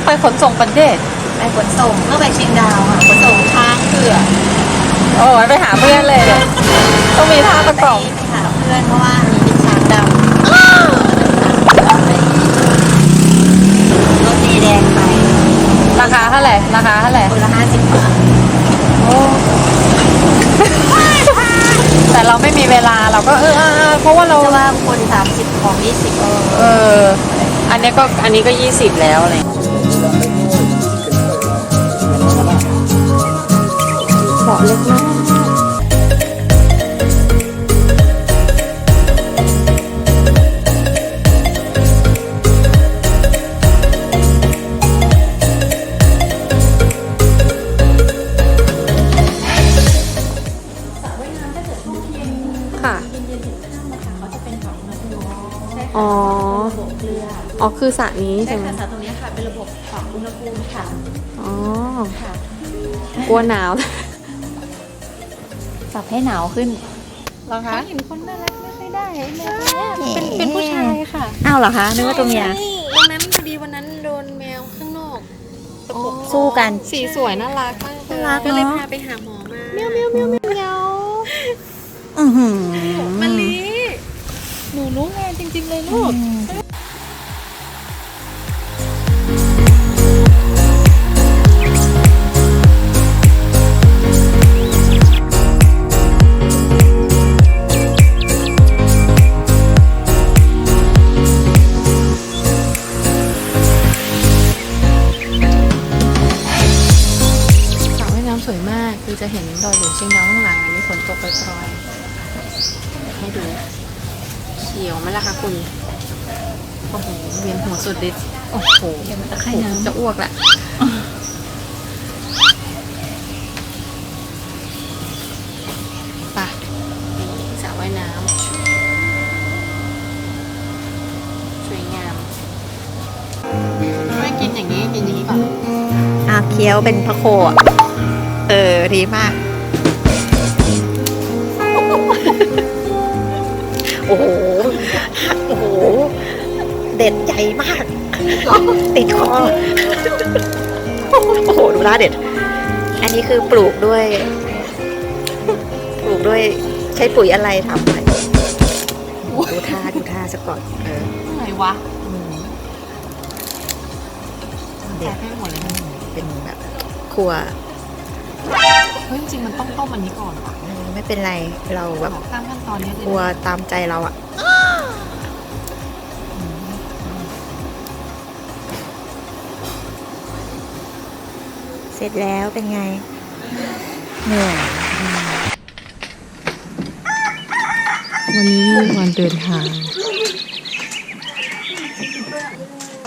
ต้องไปขนส่งประเทศไปขนส่งเพื่อไปเชียงดาวค่ะขนส่งช้างเผือกโอ้ยไปหาเพื่อนเลยเนี่ยต้องมีท่าประกอบไปหาเพื่อนเพราะว่ามีเป็นช้างดำรถสีแดงไปราคาเท่าไหร่ราคาเท่าไหร่คนละห้าสิบบาทโอ้แต่เราไม่มีเวลาเราก็เออเออเออเพราะว่าเราจะว่าคนสามสิบของยี่สิบเออ อันนี้ก็อันนี้ก็ยี่สิบแล้วอะไร อย่างเงี้ยเบาะเล็กมากค่ะอ๋ออ๋อคือสระนี้ใช่ใช่ไหมค่ะสระตรงนี้ค่ะเป็นระบบปรับอุณหภูมิค่ะอ๋อค่ะ กลัวหนาวปรับให้หนาวขึ้นเหรอคะเห็นคนน่ารักไม่ค่อยได้เป็นเป็นผู้ชายค่ะอ้าวเหรอคะนึกว่าตัวเมีย วันนั้นพอดีวันนั้นโดนแมวข้างนอกตะปบสู้กัน สีสวยน่ารักมากเลยน่ารักเนอะ ก็เลยพาไปหาหมอมาเมียวเมียวเมียวเมียวอือหือมะลิหนูรู้งานจริง ๆ เลยลูกสร คี้ยวเป็นพระโคอะ เออ ดีมาก โอ้โห โอ้โห เด็ดใหญ่มาก ติดคอ โอ้โห ดูหน้าเด็ด อันนี้คือปลูกด้วย ปลูกด้วยใช้ปุ๋ยอะไรทำไปดูท่าดูท่าซะก่อน เออไหนวะอืมแตกให้หมดเลยนะ เป็นแบบครัวเฮ้ยจริงๆมันต้องต้มอันนี้ก่อนว่ะเออไม่เป็นไรเราแบบตามขั้นตอนนี้เลยครัวตามใจเราอะเสร็จแล้วเป็นไง เหนื่อย วันนี้วันเดินทาง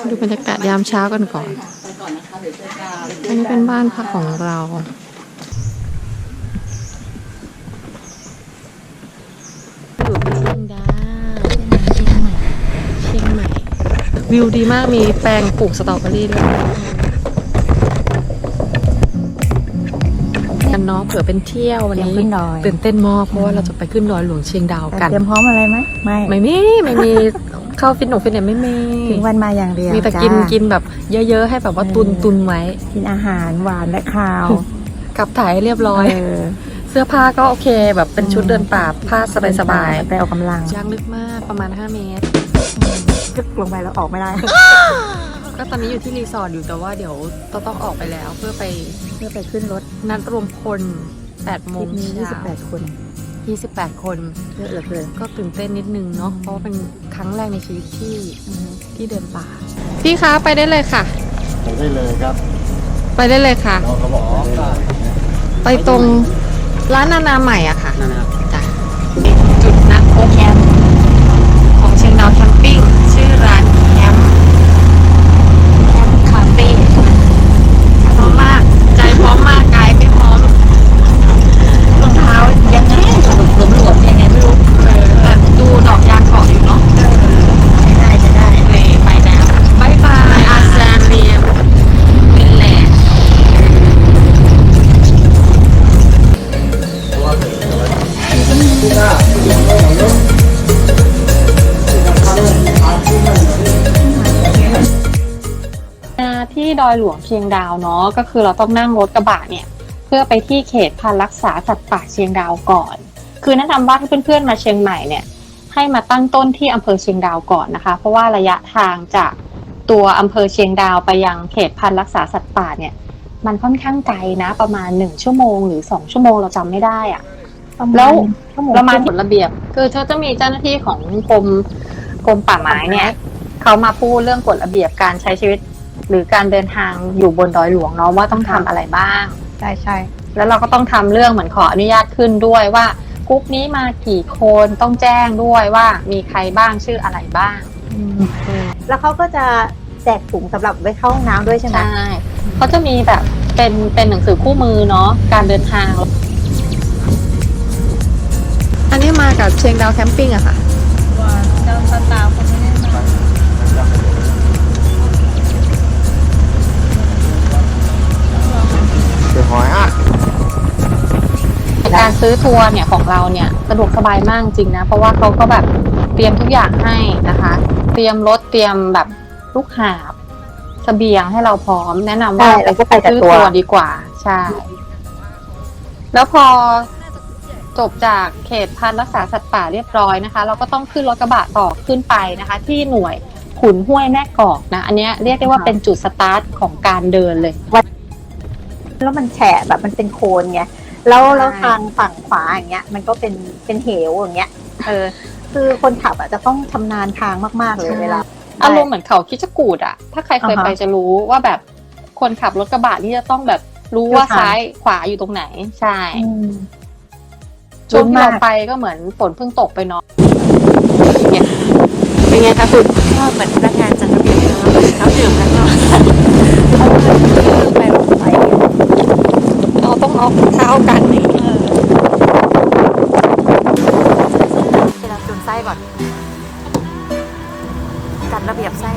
ดูบรรยากาศยามเช้ากันก่อน อันนี้เป็นบ้านพักของเรา อยู่ที่เชียงดาวเชียงใหม่ เชียงใหม่ วิวดีมาก มีแปลงปลูกสตรอเบอรี่ด้วยกันเนาะเผื่อเป็นเที่ยววันนี้เตรียมขึ้นดอย ตื่นเต้นมากเพราะว่าเราจะไปขึ้นดอยหลวงเชียงดาวกัน เตรียมพร้อมอะไรไหมไม่ ไม่มี ไม่มี เข้าฟิตหนงฟิตเนสไม่มีถึงวันมาอย่างเดียวมีแต่จ้ากินกินแบบเยอะๆ ให้แบบว่าตุนตุนไว้กินอาหารหวานและคาวกับถ่ายให้เรียบร้อย เออเสื้อผ้าก็โอเค แบบเป็นชุดเดินป่าผ้าสบายไปออกกำลังๆยางลึกมากประมาณ 5 เมตร กึกลงไปแล้วออกไม่ได้ ก็ตอนนี้อยู่ที่รีสอร์ทอยู่แต่ว่าเดี๋ยวต้องต้องออกไปแล้วเพื่อไปเพื่อไปขึ้นรถนัดรวมคน8โมทริงปนี้เช้า28 คน 28 คนเยอะเหลือเกินก็ตื่นเต้นนิดนึงเนาะเพราะว่าเป็นครั้งแรกในชีวิตที่อือฮึที่เดินป่า พี่คะไปได้เลยค่ะ ไปได้เลยครับไปได้เลยค่ะ เราก็บอกได้เลยไปตรงร้านนานาใหม่อะค่ะนั่นนะครับจ้ะ อยหลวงเชียงดาวเนาะก็คือเราต้องนั่งรถกระบะเนี่ย เพื่อไปที่เขตพันธุ์รักษาสัตว์ป่าเชียงดาวก่อน คือแนะนำว่าถ้าเพื่อนๆมาเชียงใหม่เนี่ยให้มาตั้งต้นที่อำเภอเชียงดาวก่อนนะคะ เพราะว่าระยะทางจากตัวอำเภอเชียงดาวไปยังเขตพันธุ์รักษาสัตว์ป่าเนี่ย มันค่อนข้างไกลนะ ประมาณหนึ่งชั่วโมงหรือสองชั่วโมงเราจำไม่ได้อะแล้วชั่วโมงเรามาถึงระเบียบ คือเขาจะมีเจ้าหน้าที่ของกรมกรมป่าไม้เนี่ยเขามาพูดเรื่องกฎระเบียบการใช้ชีวิต หรือการเดินทางอยู่บนดอยหลวงเนาะว่าต้องทำอะไรบ้าง ใช่ใช่แล้วเราก็ต้องทำเรื่องเหมือนขออนุญาตขึ้นด้วยว่ากรุ๊ปนี้มากี่คนต้องแจ้งด้วยว่ามีใครบ้างชื่ออะไรบ้างแล้วเขาก็จะแจกถุงสำหรับไว้เข้าห้องน้ำด้วยใช่ไหมใช่เขาจะมีแบบเป็นเป็นหนังสือคู่มือเนาะการเดินทาง อันนี้มากับเชียงดาวแคมปิ้งอะค่ะเดินตาตาคน หอยอะการซื้อทัวร์เนี่ยของเราเนี่ยสะดวกสบายมากจริงนะ เพราะว่าเขาก็แบบเตรียมทุกอย่างให้นะคะ เตรียมรถเตรียมแบบลูกหาบเสบียงให้เราพร้อมแนะนำว่าใช่แล้วก็ไปกับซื้อตัว ทัวร์ดีกว่า ใช่ แล้วพอจบจากเขตพันธุ์รักษาสัตว์ป่าเรียบร้อยนะคะ เราก็ต้องขึ้นรถกระบะต่อขึ้นไปนะคะ ที่หน่วยขุนห้วยแม่กอกนะ อันเนี้ยเรียกได้ว่าเป็นจุดสตาร์ทของการเดินเลย แล้วมันแฉะแบบมันเป็นโคลนไงแล้วใช่แล้วทางฝั่งขวาอย่างเงี้ย มันก็เป็นเป็นเหวอย่างเงี้ย เออ คือคนขับอะจะต้องชำนาญทางมากๆเลยเวลา อารมณ์เหมือนเขาคิดจะกูดอะถ้าใครเคยอ่าฮะไปจะรู้ว่าแบบคนขับรถกระบะนี่จะต้องแบบรู้ว่าซ้ายขวาอยู่ตรงไหน ใช่อืมช่วงที่ลุ้นเรามากไปก็เหมือนฝนเพิ่งตกไปเนาะเป็นไงคะคุณก็เหมือนพนักง องเอาเท้ากันอย่างนี้เวลาจุนไส้ก่อนจัดระเบียบไส้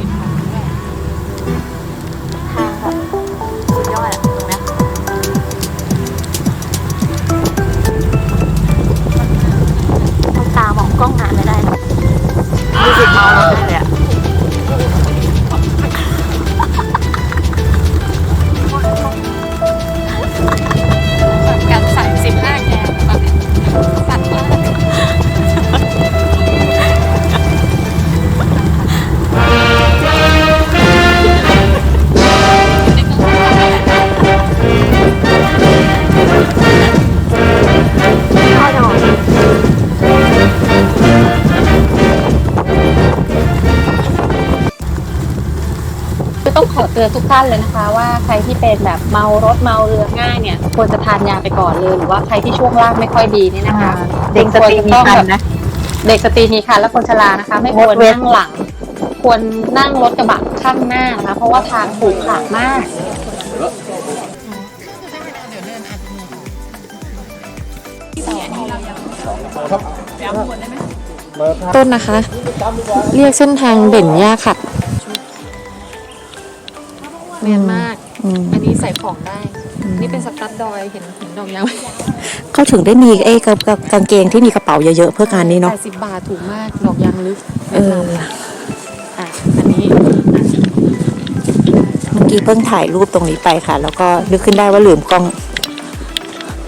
ขอเตือนทุกท่านเลยนะคะ ว่าใครที่เป็นแบบเมารถเมาเรือง่ายเนี่ยควรจะทานยาไปก่อนเลยหรือว่าใครที่ช่วงล่างไม่ค่อยดีนี่นะคะเด็กสตรีมีคันนะเด็กสตรีมีคันและคนชรานะคะ ไม่ควรงดเว้นนั่งหลัง ควรนั่งรถกระบะข้างหน้านะคะเพราะว่าทางขรุขระมากต้นนะคะ เรียกเส้นทางเด่นยากค่ะ เนียนมาก อันนี้ใส่ของได้ นี่เป็นสตัดดอยเห็นเห็นดอกยังไหมเขาถึงได้มีไอ้กระกางเกงที่มีกระเป๋าเยอะๆเพื่อการนี้เนาะแปดสิบบาทถูกมากดอกยางลึกเอออะอันนี้เมื่อกี้เพิ่งถ่ายรูปตรงนี้ไปค่ะ แล้วก็นึกขึ้นได้ว่าลืมกล้อง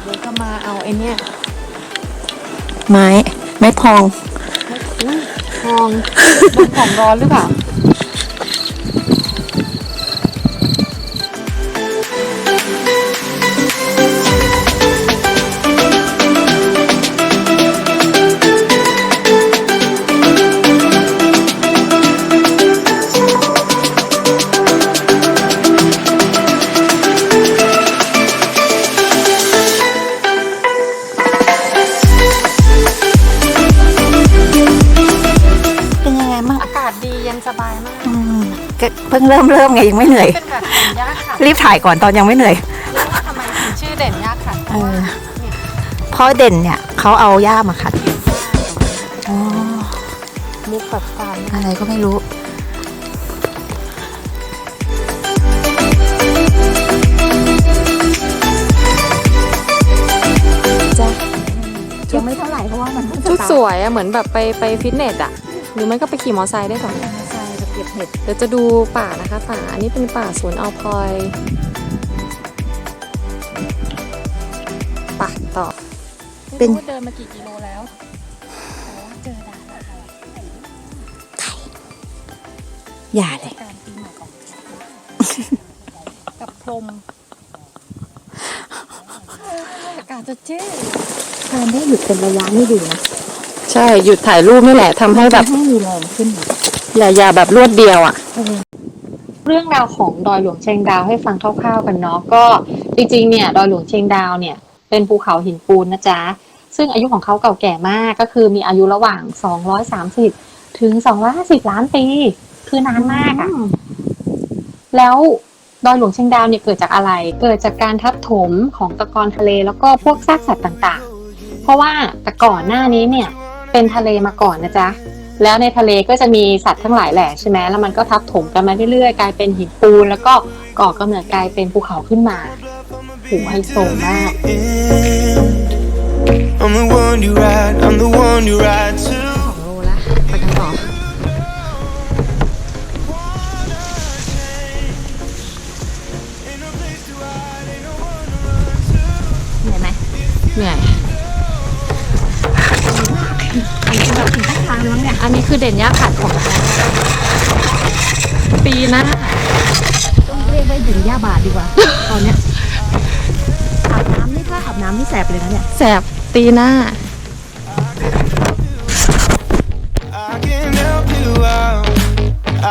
เดี๋ยวก็มาเอาไอ้เนี่ยไม้ไม้พองทองโดนของร้อนหรือเปล่า เป็นยังไงบ้างอากาศดีเย็นสบายมาก อืมก็เพิ่งเริ่มเริ่มไงยังไม่เหนื่อย เป็นแบบเด่นยากค่ะรีบถ่ายก่อนตอนยังไม่เหนื่อย รู้ว่าทำไมถึงชื่อเด่นยากค่ะเออเพราะเด่นเนี่ยเขาเอาหญ้ามาขัดอ๋อมุกแบบฟันอะไรก็ไม่รู้ยังไม่เท่าไหร่เพราะว่ามันเพิ่งชุดตาร์ทสวยอะเหมือนแบบไปไปฟิตเนสอะห รือไม่ก็ไปขี่มอเตอร์ไซค์ได้สองใช่จะเก็บเดี๋ยวจะดูป่านะคะป่าอันนี้เป็นป่าสวนอัลพอยป่าต่อเป็นเดินมากี่กิโลแล้วอย่าเลยการปีใหม่ของกับพรมอากาศจะเจ๊การได้หยุดเป็นระยะนี่ดีนะใช่หยุดถ่ายรูปนี่แหละทำให้แบบให้มีแรงขึ้น อย่าอย่าแบบรวดเดียวอะ เรื่องราวของดอยหลวงเชียงดาวให้ฟังคร่าวๆกันเนาะก็จริงๆเนี่ย ดอยหลวงเชียงดาวเนี่ย เป็นภูเขาหินปูนนะจ๊ะ ซึ่งอายุของเขาเก่าแก่มากก็คือมีอายุระหว่าง 230 ถึง 250 ล้านปี คือนานมากอะแล้วดอยหลวงเชียงดาวเนี่ยเกิดจากอะไร เกิดจากการทับถมของตะกอนทะเลแล้วก็พวกซากสัตว์ต่างๆ เพราะว่าแต่ก่อนหน้านี้เนี่ย เป็นทะเลมาก่อนนะจ๊ะแล้วในทะเลก็จะมีสัตว์ทั้งหลายแหละใช่ไหมแล้วมันก็ทับถมกันมาเรื่อยๆกลายเป็นหินปูน แล้วก็ก่อกำเนิดกลายเป็นภูเขาขึ้นมาโหไฮโซมาก I'm the one you ride, I'm the one you ride to. แล้วเนี่ยอันนี้คือเด่นยาขัดของแท้ปีหน้าต้องเรียกว่าถึงย่าบาทดีกว่า ตอนเนี้ยอาบน้ำนี่ถ้าอาบน้ำนี่แสบเลยนะเนี่ย แสบตีหน้า I can help you out.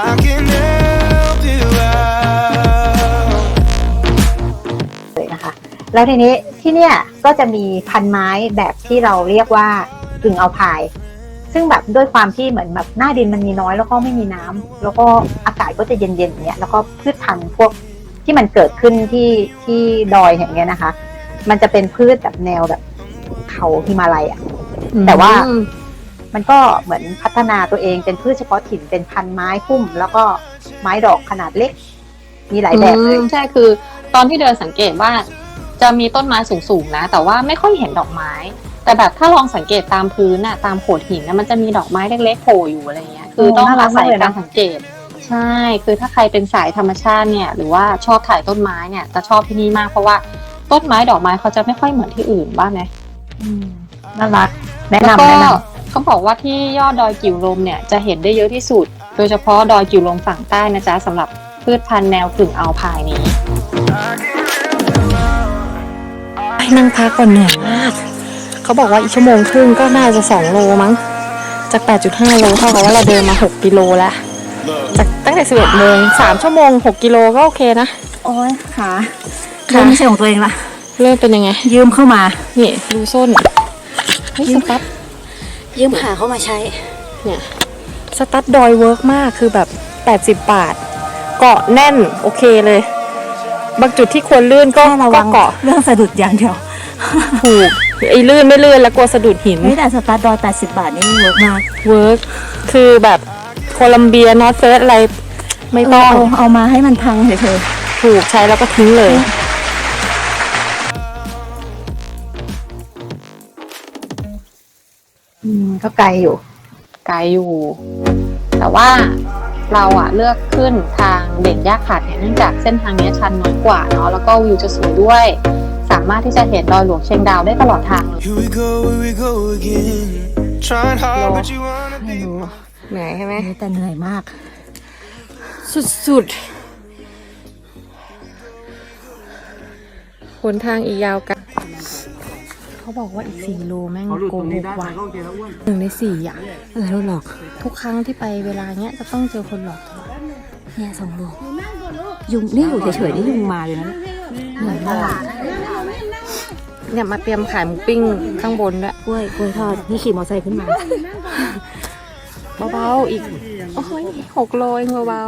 I can help you out. เลยนะคะแล้วทีนี้ที่เนี่ยก็จะมีพันไม้แบบที่เราเรียกว่ากึ่งเอาพาย ซึ่งแบบด้วยความที่เหมือนแบบหน้าดินมันมีน้อยแล้วก็ไม่มีน้ำแล้วก็อากาศก็จะเย็นๆอย่างเงี้ยแล้วก็พืชพันธุ์พวกที่มันเกิดขึ้นที่ที่ดอยอย่างเงี้ยนะคะ มันจะเป็นพืชแบบแนวแบบเขาฮิมาลัยอะแต่ว่ามันก็เหมือนพัฒนาตัวเองเป็นพืชเฉพาะถิ่นเป็นพันไม้พุ่ม แล้วก็ไม้ดอกขนาดเล็ก มีหลายแบบเลยใช่คือ ตอนที่เดินสังเกตว่า จะมีต้นไม้สูงๆนะแต่ว่าไม่ค่อยเห็นดอกไม้ แต่แบบถ้าลองสังเกตตามพื้นน่ะตามโขดหินนะมันจะมีดอกไม้เล็กๆโผล่อยู่อะไรเงี้ยคือต้องโอ้น่ารัอากศัยมากเลยนะการสังเกต ใช่ คือถ้าใครเป็นสายธรรมชาติเนี่ย หรือว่าชอบถ่ายต้นไม้เนี่ยจะชอบที่นี่มากเพราะว่าต้นไม้ดอกไม้เขาจะไม่ค่อยเหมือนที่อื่นบ้างไหมน่ารักแนะแล้วนำก็แนะนเขาบอกว่าที่ยอดดอยกิวลมเนี่ยจะเห็นได้เยอะที่สุด โดยเฉพาะดอยกิวลมฝั่งใต้นะจ๊ะสำหรับพืชพันธุ์แนวกึ่งอัลไพายนี้ไปนั่งพักก่อนเหนื่อยมาก เขาบอกว่าอีกชั่วโมงครึ่งก็น่าจะ 2 โลมั้ง จาก 8.5 โลเท่ากับว่าเราเดินมา 6 กิโลแล้ว จากตั้งแต่ 11 โมง 3 ชั่วโมง 6 กิโลก็โอเคนะ โอ้ยขาขาเริ่มไม่ใช่ของตัวเองละ เริ่มเป็นยังไง ยืมเข้ามา นี่ดูส้นเฮ้ยสตั๊ดยืมขาเข้ามาใช้ เนี่ย สตั๊ดดอยเวิร์กมากคือแบบ 80 บาท เกาะแน่นโอเคเลย บางจุดที่ควรลื่นก็แค่ระวัก็งเกาะเรื่องสะดุดอย่างเดียวถูก ไอ้ลื่นไม่ลื่นแล้วกลัวสะดุดหิน เฮ้ยแต่สตาร์ทดอย80บาทนี่เวิร์กมากเวิร์กคือแบบโคลัมเบียนอร์ทเฟสอะไรไม่ต้องเาเอามาให้มันพังเฉยถูกใช้แล้วก็ทิ้งเลยำอืมก็ไกลอยู่ ไกลอยู่ แต่ว่าเราอะเลือกขึ้นทางเด่นยากขาดเนี่ยเนื่องจากเส้นทางเนี้ยชันน้อยกว่าเนาะแล้วก็วิวจะสวยด้วย สามารถที่จะเห็นดอยหลวงเชียงดาวได้ตลอดทางเลย Here we go, here we go again. Trying hard, but you wanna ๆไม่ be รู้เหนื่อยใช่ไหมแต่เหนื่อยมาก สุดๆหนทางอีกยาวไกลเขาบอกว่าอีกสี่โลแม่งโกหกว่ะหนึ่งในสี่อะอะไรรถหลอก ทุกครั้งที่ไปเวลาเนี้ยจะต้องเจอคนหลอกตลอดเนี่ยสองโลยุงนี่อยู่เฉยๆนี่ยุงมาเลยนะเหนื่อยมาก เนี่ยมาเตรียมขายหมูปิ้งข้างบนด้วยกล้วยกล้วยทอดนี่ขี่มอเตอร์ไซค์ขึ้นมาเบาๆอีก โอ้ยหกโลเองเบา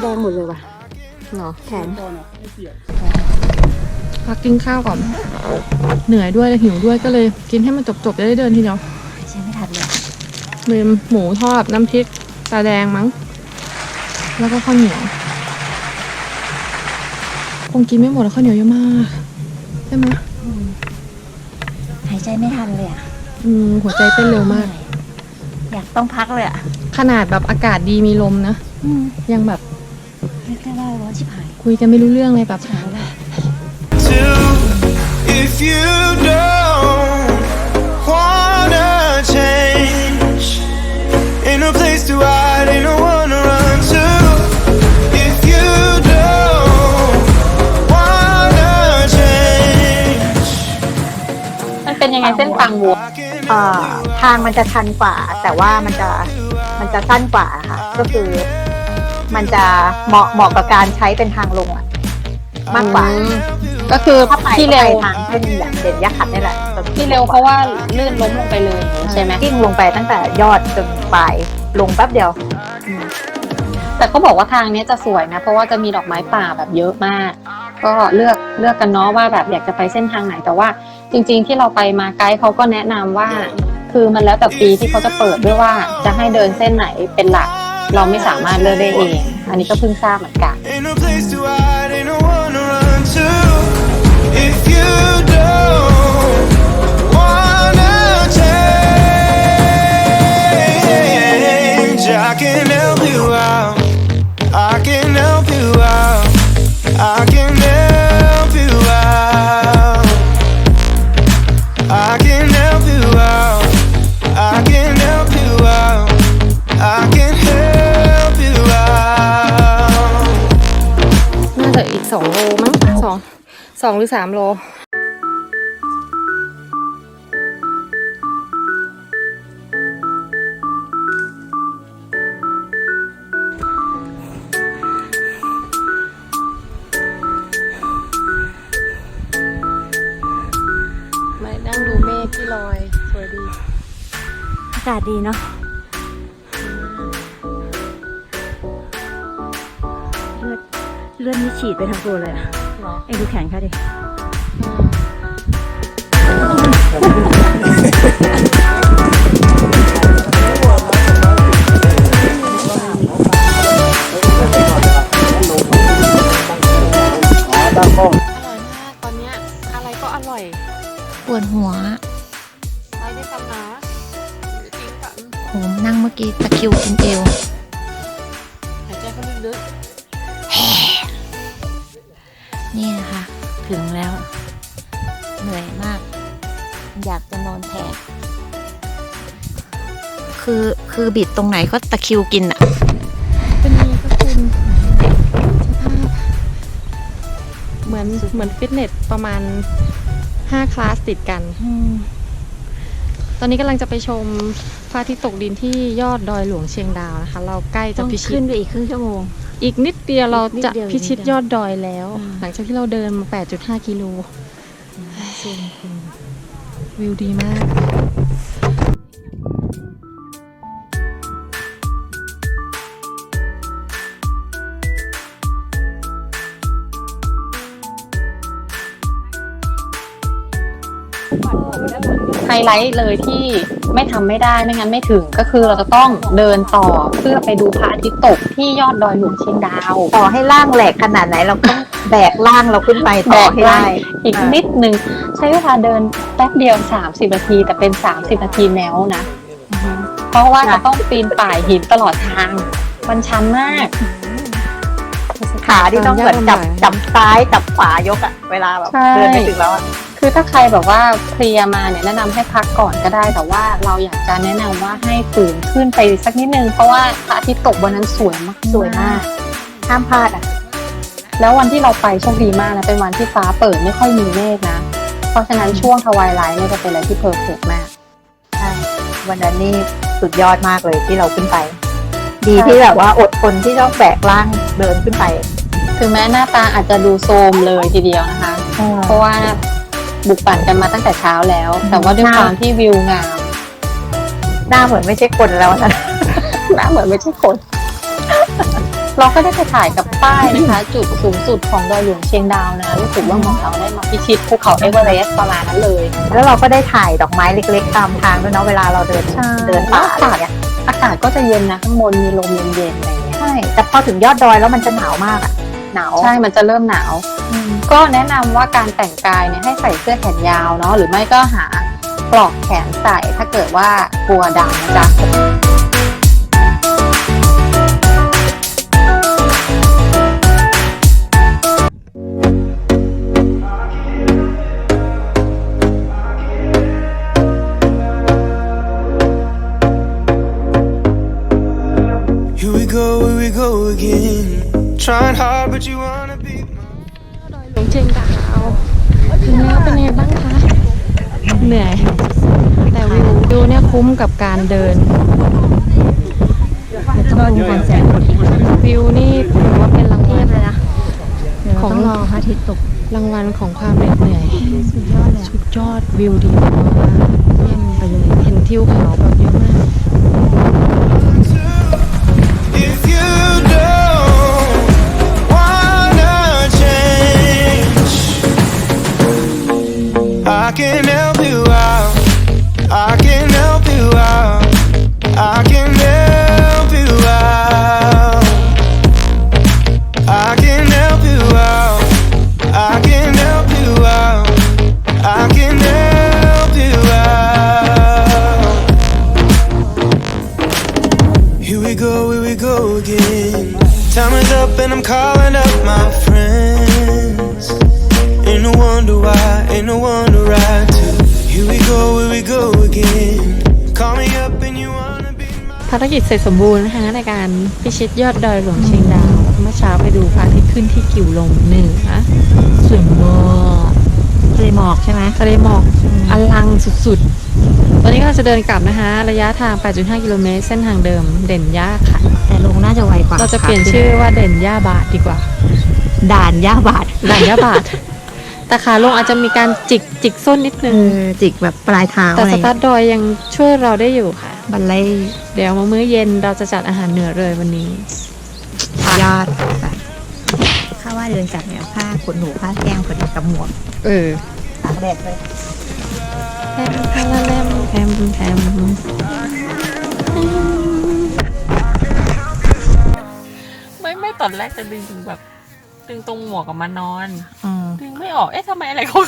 แดงหมดเลยว่ะๆเนาะแขนพักกินข้าวก่อน เหนื่อยด้วยและหิวด้วยก็เลย กินให้มันจบๆจะได้เดินทีเดียวใช้ไม่ทันเลยมีหมูทอดน้ำพริกตาแดงมั้ง แล้วก็ข้าวเหนียวค งกินไม่หมดแล้วข้าวเหนียวเยอะมาก ใช่ไหมหายใจไม่ทันเลยอะอืมหัวใจเต้นเร็วมากอยอยากต้องพักเลยอะขนาดแบบอากาศดีมีลมนะอืมยังแบบเรียกได้ว่าร้อนชิบหายคุยกันไม่รู้เรื่องเลยแบบ too. If you don't wanna change, ain't no place to hide, ain't no one เป็นยังไงเส้นทางวัว I can เอ่อทางมันจะชันกว่า แต่ว่ามันจะมันจะสั้นกว่าค่ะ ก็คือมันจะเหมาะเหมาะกับการใช้เป็นทางลงอะมากกว่าอืมก็คือถ้าไปที่เร็วก็ไปทางเส้นอย่างเด่นยักษ์ขัดนี่แหละที่เร็วเพราะว่าลื่นล้มลงไปเลยใช่ไหมกิ้งลงไปตั้งแต่ยอดจนปลายลงแป๊บเดียว แต่เขาบอกว่าทางเนี้ยจะสวยนะ เพราะว่าจะมีดอกไม้ป่าแบบเยอะมาก ก็เลือกเลือกกันเนาะว่าแบบอยากจะไปเส้นทางไหนแต่ว่า จริงๆที่เราไปมาไกด์เขาก็แนะนำว่า คือมันแล้วแต่ปีที่เขาจะเปิดด้วยว่าจะให้เดินเส้นไหนเป็นหลัก เราไม่สามารถเลือกได้เอง อันนี้ก็เพิ่งทราบเหมือนกัน Ain't no place to hide, ain't no one to run to. องหรือสามโลมานั่งดูเมฆที่ลอยสวยดีอากาศดีเนาะเลือดเลือดนี่ฉีดไปทั้งตัวเลยอะ เอ็งดูแขนเขาดิ นี่นะคะถึงแล้ว เหนื่อยมาก อยากจะนอนแทนคือคือบิดตรงไหนก็ตะคริวกินอะเป็นไงก็คุณสภาพเหมือนเหมือนฟิตเนสประมาณ5คลาสติดกัน ตอนนี้กำลังจะไปชมพระอาทิตย์ตกดินที่ยอดดอยหลวงเชียงดาวนะคะ เราใกล้จะต้องพิชิขึ้ตนไปอีกครึ่งชั่วโมง อีกนิดเดียวเราอีกนิดจะเดียวพิชิตอีกนิดเดียยวอดดอยแล้วอืมหลังจากที่เราเดินมา 8.5 กิโลวิวดีมาก ไฮไลท์เลยที่ไม่ทำไม่ได้ไม่งั้นไม่ถึงก็คือเราจะต้องเดินต่อเพื่อไปดูพระอาทิตย์ตกที่ยอดดอยหลวงเชียงดาว ต่อให้ล่างแหลกขนาดไหนเราต้องแบกล่างเราขึ้นไปต่อให้ได้อีกนิดนึงใช้เวลาเดินแป๊บเดียว 30 นาที แต่เป็น 30 นาทีแนวนะ เพราะว่าจะต้องปีนป่ายหินตลอดทาง มันชันมากขาที่ต้องเหมือนจับจับซ้ายจับขวายกอะเวลาแบบใช่เดินไปถึงแล้วอะ คือถ้าใครแบบว่าเพลียมาเนี่ยแนะนำให้พักก่อนก็ได้ แต่ว่าเราอยากจะแนะนำว่าให้ฝืนขึ้นไปสักนิดนึง เพราะว่าพระอาทิตย์ตกบนนั้นสวยมากสวยมากห้ามพลาดอะแล้ววันที่เราไปโชคดีมากนะเป็นวันที่ฟ้าเปิดไม่ค่อยมีเมฆนะ เพราะฉะนั้นช่วงทวายไลท์เนี่ยจะเป็นอะไรที่เพอร์เฟกต์มากใช่วันนั้นนี่สุดยอดมากเลยที่เราขึ้นไป ดีที่แบบว่าอดทนที่ต้องแบกล่างเดินขึ้นไปถึงแม้หน้าตาอาจจะดูโทรมเลยทีเดียวนะคะ เพราะว่า บุกปั่นกันมาตั้งแต่เช้าแล้ว แต่ว่าด้วยความที่วิวงาม หน้าเหมือนไม่ใช่คนแล้วนะ หน้าเหมือนไม่ใช่คน เราก็ได้ไปถ่ายกับป้ายนะคะ จุดสูงสุดของดอยหลวงเชียงดาวนะรู้สึกว่าเหมองเราได้มาพิชิตภูเขาเอเวอเรสต์ประมาณนั้นเลย แล้วเราก็ได้ถ่ายดอกไม้เล็กๆตามทางด้วยเนาะเวลาเราเดินใช่เดินป่าอะไรอย่างเงี้ยอากาศก็จะเย็นนะข้างบนมีลมเย็นๆอะไรอย่างเงี้ยใช่แต่พอถึงยอดดอยแล้วมันจะหนาวมากอะหนาวใช่มันจะเริ่มหนาว ก็แนะนำว่าการแต่งกายเนี่ยให้ใส่เสื้อแขนยาวเนาะหรือไม่ก็หาปลอกแขนใส่ถ้าเกิดว่ากลัวดำนะจ๊ะ ชียงดาวถึงแล้วเป็นไงบ้างคะ เหนื่อย แต่วิวดูเนี่ยคุ้มกับการเดินต้องดูคอนแสงวิวนี่ถือว่าเป็นรางวัลเลยนะของรอพระอาทิตย์ตกรางวัลของความเหน็ดเหนื่อยสุดยอดเลยสุดยอดวิวดีมากเยี่ยมไปเลยเห็นทิวเขาแบบเยอะมาก can help you out. I can help you out. I can help you out. I can help you out. I can help you out. I can help you out. Here we go, here we go again. Time is up and I'm calling up my friends. Ain't no wonder why, ain't no wonder right to. Here we go, here we go again. Call me up and you wanna be my. ภารกิจเสร็จสมบูรณ์นะคะในการพิชิตยอดดอยหลวงเชียงดาว เมื่อเช้าไปดูพระอาทิตย์ขึ้นที่กิวลมเหนือสวยมากทะเลหมอกใช่ไหมทะเลหมอกอลังสุดๆ ตอนนี้ก็เราจะเดินกลับนะคะ ระยะทาง 8.5 กิโลเมตร เส้นทางเดิมเด่นย่าค่ะ แต่ลงน่าจะไวกว่าเราจะเปลี่ยนชื่อว่าเด่นย่าบาทดีกว่า ด่านย่าบาดด่านย่าบาท แต่ขาลงอาจจะมีการจิกจิกส้นนิดนึเองอจิกแบบปลายเท้าแต่อะไรสตาร์ทดอยยังช่วยเราได้อยู่ค่ะ บันไลเดี๋ยวมามื้อเย็นเราจะจัดอาหารเหนือเลยวันนี้ ยอดค่ะข้าว่าเดินกลับเนี่ยผ้าขนหนูผ้าแก้งพอดีกับหมวกเออตากแดดเลยแพมแพมแพมแพมแพมไม่ไม่ตอนแรกจะดึงถึงแบบ ดึงตรงหมวกกับมานอน อืม ดึงไม่ออก เอ๊ะทำไมอะไรเขา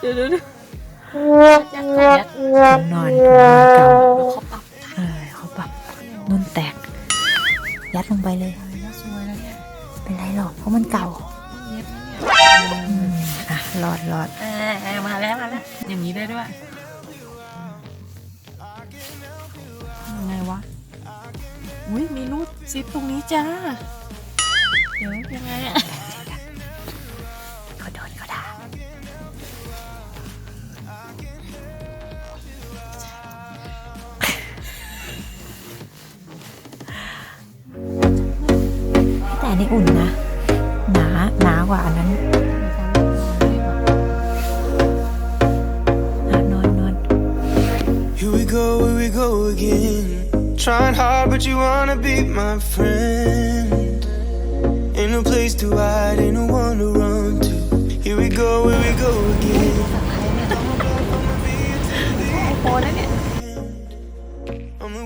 เดี๋ยวเดี๋ยวเดี๋ยวยัดยัดยัดนอนนอนเก่าเขาปรับเออเขาปรับนุ่นแตก ยัดลงไปเลยเป็นไรหรอกเพราะมันเก่าอืมอะรอดรอดมาแล้วมาแล้วอย่างนี้ได้ด้วยยังไงวะ อุ้ยมีรูดซิปตรงนี้จ้าเดี๋ ยังไงอะ